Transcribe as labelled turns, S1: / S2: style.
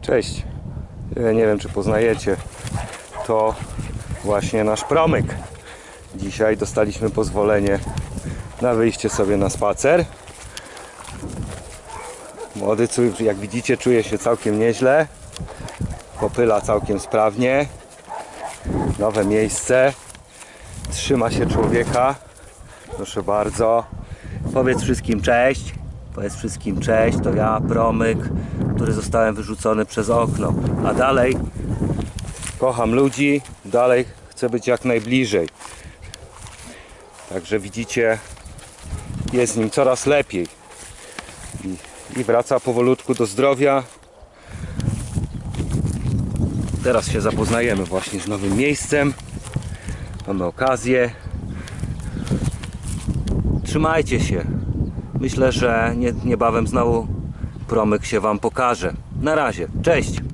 S1: Cześć. Nie wiem, czy poznajecie. To właśnie nasz promyk. Dzisiaj dostaliśmy pozwolenie na wyjście sobie na spacer. Młody jak widzicie, czuje się całkiem nieźle. Popyla całkiem sprawnie. Nowe miejsce. Trzyma się człowieka. Proszę bardzo. Powiedz wszystkim cześć. Powiedz wszystkim cześć. To ja, promyk, który zostałem wyrzucony przez okno. A dalej kocham ludzi. Dalej chcę być jak najbliżej. Także widzicie, jest z nim coraz lepiej. I, i wraca powolutku do zdrowia. Teraz się zapoznajemy właśnie z nowym miejscem. Mamy okazję. Trzymajcie się. Myślę, że nie, niebawem znowu promyk się Wam pokaże. Na razie. Cześć!